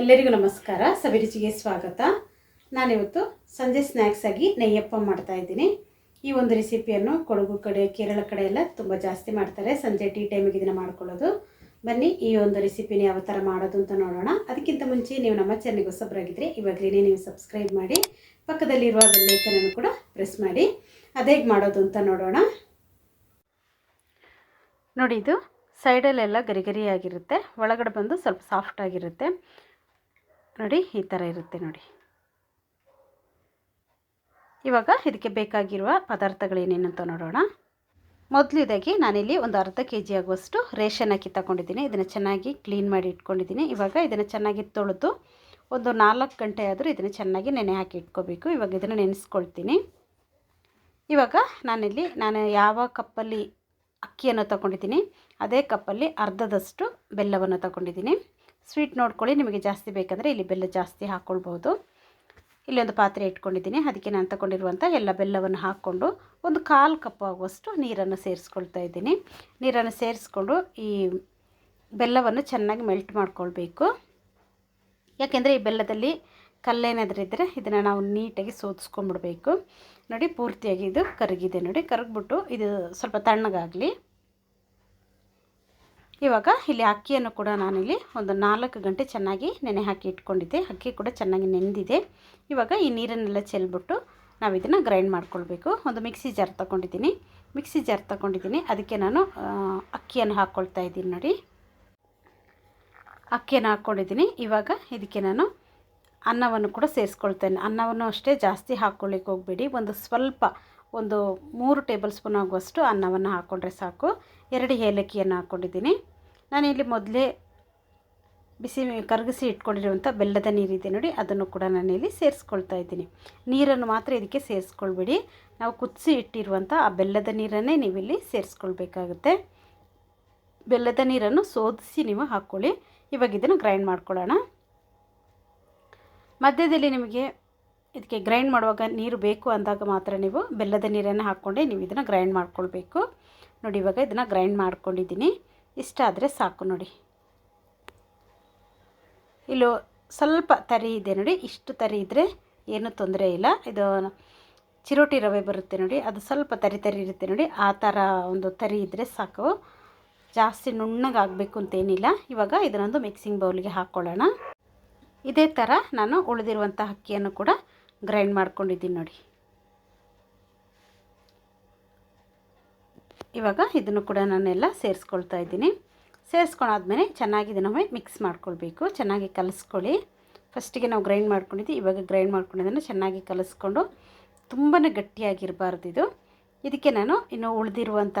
ಎಲ್ಲರಿಗೂ ನಮಸ್ಕಾರ. ಸವಿರುಚಿಗೆ ಸ್ವಾಗತ. ನಾನಿವತ್ತು ಸಂಜೆ ಸ್ನ್ಯಾಕ್ಸ್ ಆಗಿ ನೆಯ್ಯಪ್ಪ ಮಾಡ್ತಾ ಇದ್ದೀನಿ. ಈ ಒಂದು ರೆಸಿಪಿಯನ್ನು ಕೊಡಗು ಕಡೆ, ಕೇರಳ ಕಡೆ ಎಲ್ಲ ತುಂಬ ಜಾಸ್ತಿ ಮಾಡ್ತಾರೆ. ಸಂಜೆ ಟೀ ಟೈಮಿಗೆ ಇದನ್ನು ಮಾಡ್ಕೊಳ್ಳೋದು. ಬನ್ನಿ, ಈ ಒಂದು ರೆಸಿಪಿನ ಯಾವ ಥರ ಮಾಡೋದು ಅಂತ ನೋಡೋಣ. ಅದಕ್ಕಿಂತ ಮುಂಚೆ ನೀವು ನಮ್ಮ ಚಾನಲ್ಗೆ ಹೊಸಬ್ರಾಗಿದ್ದರೆ ಇವಾಗಲೇ ನೀವು ಸಬ್ಸ್ಕ್ರೈಬ್ ಮಾಡಿ, ಪಕ್ಕದಲ್ಲಿರುವ ಬೆಲ್ಲೈಕನನ್ನು ಕೂಡ ಪ್ರೆಸ್ ಮಾಡಿ. ಅದೇಗೆ ಮಾಡೋದು ಅಂತ ನೋಡೋಣ. ನೋಡಿ, ಇದು ಸೈಡಲ್ಲೆಲ್ಲ ಗರಿಗರಿಯಾಗಿರುತ್ತೆ. ಒಳಗಡೆ ಬಂದು ಸ್ವಲ್ಪ ಸಾಫ್ಟ್ ಆಗಿರುತ್ತೆ. ನೋಡಿ, ಈ ಥರ ಇರುತ್ತೆ ನೋಡಿ. ಇವಾಗ ಇದಕ್ಕೆ ಬೇಕಾಗಿರುವ ಪದಾರ್ಥಗಳೇನೇನು ಅಂತ ನೋಡೋಣ. ಮೊದಲಿದಾಗಿ ನಾನಿಲ್ಲಿ ಒಂದು ಅರ್ಧ ಕೆ ಜಿ ಆಗುವಷ್ಟು ರೇಷನ್ ಅಕ್ಕಿ ತಗೊಂಡಿದ್ದೀನಿ. ಇದನ್ನು ಚೆನ್ನಾಗಿ ಕ್ಲೀನ್ ಮಾಡಿ ಇಟ್ಕೊಂಡಿದ್ದೀನಿ. ಇವಾಗ ಇದನ್ನು ಚೆನ್ನಾಗಿ ತೊಳೆದು ಒಂದು ನಾಲ್ಕು ಗಂಟೆ ಆದರೂ ಇದನ್ನು ಚೆನ್ನಾಗಿ ನೆನೆ ಹಾಕಿ ಇಟ್ಕೋಬೇಕು. ಇವಾಗ ಇದನ್ನು ನೆನೆಸ್ಕೊಳ್ತೀನಿ. ಇವಾಗ ನಾನಿಲ್ಲಿ, ನಾನು ಯಾವ ಕಪ್ಪಲ್ಲಿ ಅಕ್ಕಿಯನ್ನು ತಗೊಂಡಿದ್ದೀನಿ, ಅದೇ ಕಪ್ಪಲ್ಲಿ ಅರ್ಧದಷ್ಟು ಬೆಲ್ಲವನ್ನು ತಗೊಂಡಿದ್ದೀನಿ. ಸ್ವೀಟ್ ನೋಡ್ಕೊಳ್ಳಿ, ನಿಮಗೆ ಜಾಸ್ತಿ ಬೇಕಂದರೆ ಇಲ್ಲಿ ಬೆಲ್ಲ ಜಾಸ್ತಿ ಹಾಕ್ಕೊಳ್ಬೋದು ಇಲ್ಲಿ ಒಂದು ಪಾತ್ರೆ ಇಟ್ಕೊಂಡಿದ್ದೀನಿ. ಅದಕ್ಕೆ ನಾನು ತಗೊಂಡಿರುವಂಥ ಎಲ್ಲ ಬೆಲ್ಲವನ್ನು ಹಾಕ್ಕೊಂಡು ಒಂದು ಕಾಲು ಕಪ್ ಆಗುವಷ್ಟು ನೀರನ್ನು ಸೇರಿಸ್ಕೊಳ್ತಾ ಇದ್ದೀನಿ. ನೀರನ್ನು ಸೇರಿಸ್ಕೊಂಡು ಈ ಬೆಲ್ಲವನ್ನು ಚೆನ್ನಾಗಿ ಮೆಲ್ಟ್ ಮಾಡ್ಕೊಳ್ಬೇಕು. ಯಾಕೆಂದರೆ ಈ ಬೆಲ್ಲದಲ್ಲಿ ಕಲ್ಲೇನಾದರೂ ಇದ್ದರೆ ಇದನ್ನು ನಾವು ನೀಟಾಗಿ ಸೋದಿಸ್ಕೊಂಡ್ಬಿಡ್ಬೇಕು ನೋಡಿ, ಪೂರ್ತಿಯಾಗಿ ಇದು ಕರಗಿದೆ. ನೋಡಿ, ಕರಗ್ಬಿಟ್ಟು ಇದು ಸ್ವಲ್ಪ ತಣ್ಣಗಾಗಲಿ. ಇವಾಗ ಇಲ್ಲಿ ಅಕ್ಕಿಯನ್ನು ಕೂಡ ನಾನಿಲ್ಲಿ ಒಂದು ನಾಲ್ಕು ಗಂಟೆ ಚೆನ್ನಾಗಿ ನೆನೆ ಹಾಕಿ ಇಟ್ಕೊಂಡಿದ್ದೆ. ಅಕ್ಕಿ ಕೂಡ ಚೆನ್ನಾಗಿ ನೆಂದಿದೆ. ಇವಾಗ ಈ ನೀರನ್ನೆಲ್ಲ ಚೆಲ್ಬಿಟ್ಟು ನಾವು ಇದನ್ನು ಗ್ರೈಂಡ್ ಮಾಡ್ಕೊಳ್ಬೇಕು. ಒಂದು ಮಿಕ್ಸಿ ಜಾರ್ ತಗೊಂಡಿದ್ದೀನಿ. ಮಿಕ್ಸಿ ಜಾರ್ ತಗೊಂಡಿದ್ದೀನಿ. ಅದಕ್ಕೆ ನಾನು ಅಕ್ಕಿಯನ್ನು ಹಾಕ್ಕೊಳ್ತಾ ಇದ್ದೀನಿ ನೋಡಿ. ಅಕ್ಕಿಯನ್ನು ಹಾಕ್ಕೊಂಡಿದ್ದೀನಿ ಇವಾಗ ಇದಕ್ಕೆ ನಾನು ಅನ್ನವನ್ನು ಕೂಡ ಸೇರಿಸ್ಕೊಳ್ತೇನೆ. ಅನ್ನವನ್ನು ಅಷ್ಟೇ ಜಾಸ್ತಿ ಹಾಕ್ಕೊಳ್ಳಿಕ್ಕೆ ಹೋಗಬೇಡಿ. ಒಂದು ಸ್ವಲ್ಪ ಒಂದು ಮೂರು ಟೇಬಲ್ ಸ್ಪೂನ್ ಆಗುವಷ್ಟು ಅನ್ನವನ್ನು ಹಾಕ್ಕೊಂಡ್ರೆ ಸಾಕು. ಎರಡು ಏಲಕ್ಕಿಯನ್ನು ಹಾಕ್ಕೊಂಡಿದ್ದೀನಿ ನಾನಿಲ್ಲಿ ಮೊದಲೇ ಬಿಸಿ ಕರಗಿಸಿ ಇಟ್ಕೊಂಡಿರುವಂಥ ಬೆಲ್ಲದ ನೀರಿದೆ ನೋಡಿ, ಅದನ್ನು ಕೂಡ ನಾನಿಲ್ಲಿ ಸೇರಿಸ್ಕೊಳ್ತಾ ಇದ್ದೀನಿ. ನೀರನ್ನು ಮಾತ್ರ ಇದಕ್ಕೆ ಸೇರಿಸ್ಕೊಳ್ಬೇಡಿ. ನಾವು ಕುದಿಸಿ ಇಟ್ಟಿರುವಂಥ ಆ ಬೆಲ್ಲದ ನೀರನ್ನೇ ನೀವಿಲ್ಲಿ ಸೇರಿಸ್ಕೊಳ್ಬೇಕಾಗುತ್ತೆ. ಬೆಲ್ಲದ ನೀರನ್ನು ಸೋದಿಸಿ ನೀವು ಹಾಕ್ಕೊಳ್ಳಿ. ಇವಾಗ ಇದನ್ನು ಗ್ರೈಂಡ್ ಮಾಡ್ಕೊಳ್ಳೋಣ. ಮಧ್ಯದಲ್ಲಿ ನಿಮಗೆ ಇದಕ್ಕೆ ಗ್ರೈಂಡ್ ಮಾಡುವಾಗ ನೀರು ಬೇಕು ಅಂದಾಗ ಮಾತ್ರ ನೀವು ಬೆಲ್ಲದ ನೀರನ್ನು ಹಾಕ್ಕೊಂಡೆ ನೀವು ಇದನ್ನು ಗ್ರೈಂಡ್ ಮಾಡ್ಕೊಳ್ಬೇಕು. ನೋಡಿ, ಇವಾಗ ಇದನ್ನು ಗ್ರೈಂಡ್ ಮಾಡ್ಕೊಂಡಿದ್ದೀನಿ. ಇಷ್ಟ ಆದರೆ ಸಾಕು ನೋಡಿ. ಇಲ್ಲೂ ಸ್ವಲ್ಪ ತರಿ ಇದೆ ನೋಡಿ. ಇಷ್ಟು ತರಿ ಇದ್ದರೆ ಏನೂ ತೊಂದರೆ ಇಲ್ಲ. ಇದು ಚಿರೋಟಿ ರವೆ ಬರುತ್ತೆ ನೋಡಿ. ಅದು ಸ್ವಲ್ಪ ತರಿ ತರಿ ಇರುತ್ತೆ ನೋಡಿ. ಆ ಥರ ಒಂದು ತರಿ ಇದ್ದರೆ ಸಾಕು. ಜಾಸ್ತಿ ನುಣ್ಣಗಾಗಬೇಕು ಅಂತೇನಿಲ್ಲ ಇವಾಗ ಇದನ್ನೊಂದು ಮಿಕ್ಸಿಂಗ್ ಬೌಲಿಗೆ ಹಾಕ್ಕೊಳ್ಳೋಣ ಇದೇ ಥರ ನಾನು ಉಳಿದಿರುವಂಥ ಅಕ್ಕಿಯನ್ನು ಕೂಡ ಗ್ರೈಂಡ್ ಮಾಡ್ಕೊಂಡಿದ್ದೀನಿ ನೋಡಿ. ಇವಾಗ ಇದನ್ನು ಕೂಡ ನಾನೆಲ್ಲ ಸೇರಿಸ್ಕೊಳ್ತಾ ಇದ್ದೀನಿ. ಸೇರಿಸ್ಕೊಂಡಾದ್ಮೇಲೆ ಚೆನ್ನಾಗಿ ಇದನ್ನು ಮಿಕ್ಸ್ ಮಾಡ್ಕೊಳ್ಬೇಕು. ಚೆನ್ನಾಗಿ ಕಲಿಸ್ಕೊಳ್ಳಿ. ಫಸ್ಟಿಗೆ ನಾವು ಗ್ರೈಂಡ್ ಮಾಡ್ಕೊಂಡಿದ್ದೀವಿ. ಇವಾಗ ಗ್ರೈಂಡ್ ಮಾಡ್ಕೊಂಡಿದ್ದನ್ನು ಚೆನ್ನಾಗಿ ಕಲಿಸ್ಕೊಂಡು ತುಂಬಾ ಗಟ್ಟಿಯಾಗಿರಬಾರ್ದು ಇದು. ಇದಕ್ಕೆ ನಾನು ಇನ್ನು ಉಳಿದಿರುವಂಥ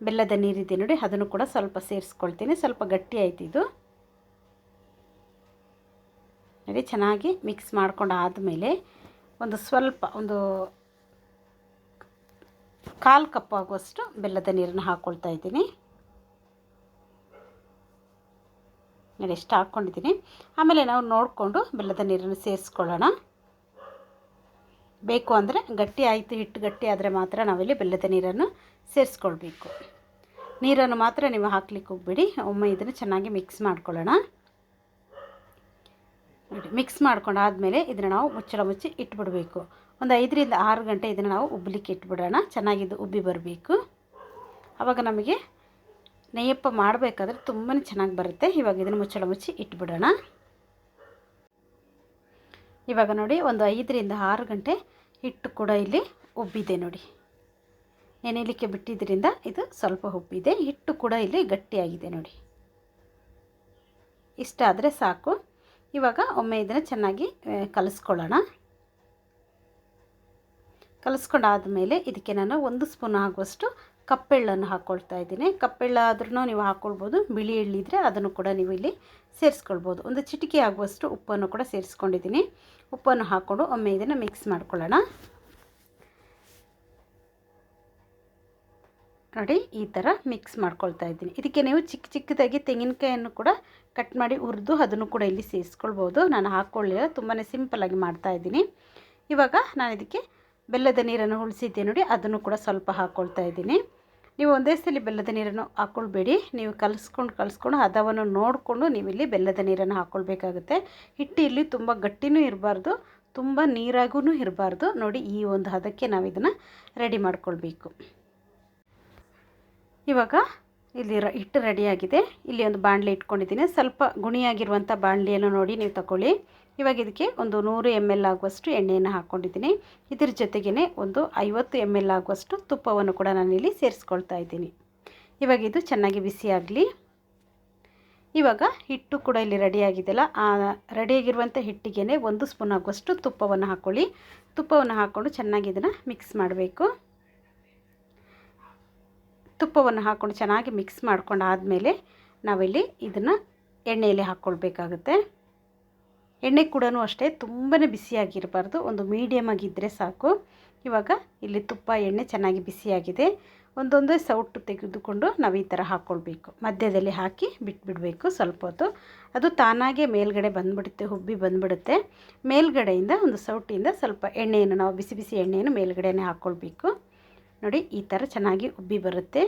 ಬೆಲ್ಲದ ನೀರಿದೆ ನೋಡಿ, ಅದನ್ನು ಕೂಡ ಸ್ವಲ್ಪ ಸೇರಿಸ್ಕೊಳ್ತೀನಿ. ಸ್ವಲ್ಪ ಗಟ್ಟಿ ಆಯ್ತು ಇದು. ನೋಡಿ, ಚೆನ್ನಾಗಿ ಮಿಕ್ಸ್ ಮಾಡ್ಕೊಂಡು ಆದಮೇಲೆ ಒಂದು ಸ್ವಲ್ಪ ಒಂದು ಕಾಲು ಕಪ್ ಆಗುವಷ್ಟು ಬೆಲ್ಲದ ನೀರನ್ನು ಹಾಕ್ಕೊಳ್ತಾ ಇದ್ದೀನಿ. ನೋಡಿ, ಎಷ್ಟು ಹಾಕ್ಕೊಂಡಿದ್ದೀನಿ. ಆಮೇಲೆ ನಾವು ನೋಡಿಕೊಂಡು ಬೆಲ್ಲದ ನೀರನ್ನು ಸೇರಿಸ್ಕೊಳ್ಳೋಣ. ಬೇಕು ಅಂದರೆ ಗಟ್ಟಿ ಆಯಿತು, ಹಿಟ್ಟು ಗಟ್ಟಿ ಆದರೆ ಮಾತ್ರ ನಾವಿಲ್ಲಿ ಬೆಲ್ಲದ ನೀರನ್ನು ಸೇರಿಸ್ಕೊಳ್ಬೇಕು. ನೀರನ್ನು ಮಾತ್ರ ನೀವು ಹಾಕ್ಲಿಕ್ಕೆ ಹೋಗ್ಬೇಡಿ. ಒಮ್ಮೆ ಇದನ್ನು ಚೆನ್ನಾಗಿ ಮಿಕ್ಸ್ ಮಾಡ್ಕೊಳ್ಳೋಣ. ನೋಡಿ ಮಿಕ್ಸ್ ಮಾಡ್ಕೊಂಡಾದಮೇಲೆ ಇದನ್ನು ನಾವು ಮುಚ್ಚಳ ಮುಚ್ಚಿ ಇಟ್ಬಿಡಬೇಕು. ಒಂದು ಐದರಿಂದ ಆರು ಗಂಟೆ ಇದನ್ನು ನಾವು ಉಬ್ಬಲಿಕ್ಕೆ ಇಟ್ಬಿಡೋಣ. ಚೆನ್ನಾಗಿದ್ದು ಉಬ್ಬಿ ಬರಬೇಕು. ಆವಾಗ ನಮಗೆ ನೆಯ್ಯಪ್ಪ ಮಾಡಬೇಕಾದ್ರೆ ತುಂಬಾ ಚೆನ್ನಾಗಿ ಬರುತ್ತೆ. ಇವಾಗ ಇದನ್ನು ಮುಚ್ಚಳ ಮುಚ್ಚಿ ಇಟ್ಬಿಡೋಣ. ಇವಾಗ ನೋಡಿ, ಒಂದು ಐದರಿಂದ ಆರು ಗಂಟೆ ಹಿಟ್ಟು ಕೂಡ ಇಲ್ಲಿ ಉಬ್ಬಿದೆ ನೋಡಿ. ನೆನೆಯಲಿಕ್ಕೆ ಬಿಟ್ಟಿದ್ದರಿಂದ ಇದು ಸ್ವಲ್ಪ ಉಬ್ಬಿದೆ. ಹಿಟ್ಟು ಕೂಡ ಇಲ್ಲಿ ಗಟ್ಟಿಯಾಗಿದೆ ನೋಡಿ. ಇಷ್ಟ ಆದರೆ ಸಾಕು. ಇವಾಗ ಒಮ್ಮೆ ಇದನ್ನು ಚೆನ್ನಾಗಿ ಕಲಿಸ್ಕೊಳ್ಳೋಣ. ಕಲಿಸ್ಕೊಂಡಾದಮೇಲೆ ಇದಕ್ಕೆ ನಾನು ಒಂದು ಸ್ಪೂನ್ ಆಗುವಷ್ಟು ಕಪ್ಪೆಳ್ಳನ್ನು ಹಾಕ್ಕೊಳ್ತಾ ಇದ್ದೀನಿ. ಕಪ್ಪೆಳ್ಳ ಆದ್ರೂ ನೀವು ಹಾಕ್ಕೊಳ್ಬೋದು ಬಿಳಿ ಎಳ್ಳಿದ್ರೆ ಅದನ್ನು ಕೂಡ ನೀವು ಇಲ್ಲಿ ಸೇರಿಸ್ಕೊಳ್ಬೋದು. ಒಂದು ಚಿಟಿಕೆ ಆಗುವಷ್ಟು ಉಪ್ಪನ್ನು ಕೂಡ ಸೇರಿಸ್ಕೊಂಡಿದ್ದೀನಿ. ಉಪ್ಪನ್ನು ಹಾಕ್ಕೊಂಡು ಒಮ್ಮೆ ಇದನ್ನು ಮಿಕ್ಸ್ ಮಾಡ್ಕೊಳ್ಳೋಣ. ನೋಡಿ ಈ ಥರ ಮಿಕ್ಸ್ ಮಾಡ್ಕೊಳ್ತಾ ಇದ್ದೀನಿ. ಇದಕ್ಕೆ ನೀವು ಚಿಕ್ಕ ಚಿಕ್ಕದಾಗಿ ತೆಂಗಿನಕಾಯನ್ನು ಕೂಡ ಕಟ್ ಮಾಡಿ ಹುರಿದು ಅದನ್ನು ಕೂಡ ಇಲ್ಲಿ ಸೇರಿಸ್ಕೊಳ್ಬೋದು. ನಾನು ಹಾಕ್ಕೊಳ್ಳಿಲ್ಲ ತುಂಬಾ ಸಿಂಪಲ್ಲಾಗಿ ಮಾಡ್ತಾಯಿದ್ದೀನಿ ಇವಾಗ ನಾನು ಇದಕ್ಕೆ ಬೆಲ್ಲದ ನೀರನ್ನು ಉಳಿಸಿದ್ದೆ ನೋಡಿ, ಅದನ್ನು ಕೂಡ ಸ್ವಲ್ಪ ಹಾಕ್ಕೊಳ್ತಾ ಇದ್ದೀನಿ. ನೀವು ಒಂದೇ ಸಲ ಬೆಲ್ಲದ ನೀರನ್ನು ಹಾಕ್ಕೊಳ್ಬೇಡಿ ನೀವು ಕಲಿಸ್ಕೊಂಡು ಕಲಿಸ್ಕೊಂಡು ಹದವನ್ನು ನೋಡಿಕೊಂಡು ನೀವು ಇಲ್ಲಿ ಬೆಲ್ಲದ ನೀರನ್ನು ಹಾಕ್ಕೊಳ್ಬೇಕಾಗುತ್ತೆ ಹಿಟ್ಟು ಇಲ್ಲಿ ತುಂಬ ಗಟ್ಟಿನೂ ಇರಬಾರ್ದು, ತುಂಬ ನೀರಾಗೂ ಇರಬಾರ್ದು. ನೋಡಿ ಈ ಒಂದು ಹದಕ್ಕೆ ನಾವು ಇದನ್ನು ರೆಡಿ ಮಾಡ್ಕೊಳ್ಬೇಕು. ಇವಾಗ ಇಲ್ಲಿ ರ ಹಿಟ್ಟು ರೆಡಿಯಾಗಿದೆ ಇಲ್ಲಿ ಒಂದು ಬಾಣಲೆ ಇಟ್ಕೊಂಡಿದ್ದೀನಿ. ಸ್ವಲ್ಪ ಗುಣಿಯಾಗಿರುವಂಥ ಬಾಣಲೆಯನ್ನು ನೋಡಿ ನೀವು ತಗೊಳ್ಳಿ ಇವಾಗ ಇದಕ್ಕೆ ಒಂದು ನೂರು ಎಂ ಎಲ್ ಆಗುವಷ್ಟು ಎಣ್ಣೆಯನ್ನು ಹಾಕ್ಕೊಂಡಿದ್ದೀನಿ ಇದ್ರ ಜೊತೆಗೇ ಒಂದು ಐವತ್ತು ಎಂ ಎಲ್ ಆಗುವಷ್ಟು ತುಪ್ಪವನ್ನು ಕೂಡ ನಾನಿಲ್ಲಿ ಸೇರಿಸ್ಕೊಳ್ತಾ ಇದ್ದೀನಿ. ಇವಾಗ ಇದು ಚೆನ್ನಾಗಿ ಬಿಸಿಯಾಗಲಿ ಇವಾಗ ಹಿಟ್ಟು ಕೂಡ ಇಲ್ಲಿ ರೆಡಿಯಾಗಿದೆಯಲ್ಲ ಆ ರೆಡಿಯಾಗಿರುವಂಥ ಹಿಟ್ಟಿಗೆ ಒಂದು ಸ್ಪೂನ್ ಆಗುವಷ್ಟು ತುಪ್ಪವನ್ನು ಹಾಕ್ಕೊಳ್ಳಿ ತುಪ್ಪವನ್ನು ಹಾಕ್ಕೊಂಡು ಚೆನ್ನಾಗಿ ಇದನ್ನು ಮಿಕ್ಸ್ ಮಾಡಬೇಕು. ತುಪ್ಪವನ್ನು ಹಾಕ್ಕೊಂಡು ಚೆನ್ನಾಗಿ ಮಿಕ್ಸ್ ಮಾಡ್ಕೊಂಡು ಆದಮೇಲೆ ನಾವಿಲ್ಲಿ ಇದನ್ನು ಎಣ್ಣೆಯಲ್ಲಿ ಹಾಕ್ಕೊಳ್ಬೇಕಾಗುತ್ತೆ. ಎಣ್ಣೆ ಕೂಡ ಅಷ್ಟೇ ತುಂಬಾ ಬಿಸಿಯಾಗಿರಬಾರ್ದು. ಒಂದು ಮೀಡಿಯಮ್ ಆಗಿದ್ದರೆ ಸಾಕು. ಇವಾಗ ಇಲ್ಲಿ ತುಪ್ಪ, ಎಣ್ಣೆ ಚೆನ್ನಾಗಿ ಬಿಸಿಯಾಗಿದೆ. ಒಂದೊಂದೇ ಸೌಟು ತೆಗೆದುಕೊಂಡು ನಾವು ಈ ಥರ ಹಾಕ್ಕೊಳ್ಬೇಕು ಮಧ್ಯದಲ್ಲಿ ಹಾಕಿ ಬಿಟ್ಬಿಡಬೇಕು ಸ್ವಲ್ಪ ಹೊತ್ತು. ಅದು ತಾನಾಗೆ ಮೇಲ್ಗಡೆ ಬಂದುಬಿಡುತ್ತೆ, ಹುಬ್ಬಿ ಬಂದುಬಿಡುತ್ತೆ. ಮೇಲ್ಗಡೆಯಿಂದ ಒಂದು ಸೌಟಿಂದ ಸ್ವಲ್ಪ ಎಣ್ಣೆಯನ್ನು, ನಾವು ಬಿಸಿ ಬಿಸಿ ಎಣ್ಣೆಯನ್ನು ಮೇಲ್ಗಡೆನೇ ಹಾಕ್ಕೊಳ್ಬೇಕು ನೋಡಿ, ಈ ಥರ ಚೆನ್ನಾಗಿ ಉಬ್ಬಿ ಬರುತ್ತೆ.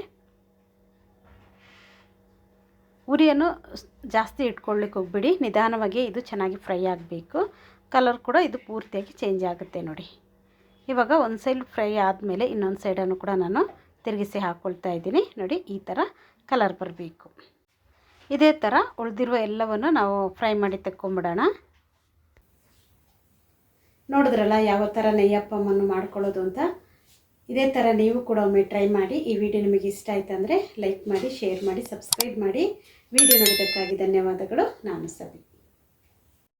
ಉರಿಯನ್ನು ಜಾಸ್ತಿ ಇಟ್ಕೊಳ್ಳಿಕ್ಕೆ ಹೋಗ್ಬಿಡಿ. ನಿಧಾನವಾಗಿ ಇದು ಚೆನ್ನಾಗಿ ಫ್ರೈ ಆಗಬೇಕು. ಕಲರ್ ಕೂಡ ಇದು ಪೂರ್ತಿಯಾಗಿ ಚೇಂಜ್ ಆಗುತ್ತೆ ನೋಡಿ. ಇವಾಗ ಒಂದು ಸೈಡ್ ಫ್ರೈ ಆದಮೇಲೆ ಇನ್ನೊಂದು ಸೈಡನ್ನು ಕೂಡ ನಾನು ತಿರುಗಿಸಿ ಹಾಕ್ಕೊಳ್ತಾ ಇದ್ದೀನಿ. ನೋಡಿ, ಈ ಥರ ಕಲರ್ ಬರಬೇಕು. ಇದೇ ಥರ ಉಳಿದಿರುವ ಎಲ್ಲವನ್ನು ನಾವು ಫ್ರೈ ಮಾಡಿ ತೆಕ್ಕೊಂಬಿಡೋಣ. ನೋಡಿದ್ರಲ್ಲ ಯಾವ ಥರ ನೆಯ್ಯಪ್ಪಮ್ಮನ್ನು ಮಾಡ್ಕೊಳ್ಳೋದು ಅಂತ? ಇದೇ ಥರ ನೀವು ಕೂಡ ಒಮ್ಮೆ ಟ್ರೈ ಮಾಡಿ ಈ ವಿಡಿಯೋ ನಿಮಗೆ ಇಷ್ಟ ಆಯ್ತು ಅಂದರೆ ಲೈಕ್ ಮಾಡಿ ಶೇರ್ ಮಾಡಿ ಸಬ್ಸ್ಕ್ರೈಬ್ ಮಾಡಿ. ವಿಡಿಯೋ ನೋಡೋದಕ್ಕಾಗಿ ಧನ್ಯವಾದಗಳು. ನಾನು ಸಬಿ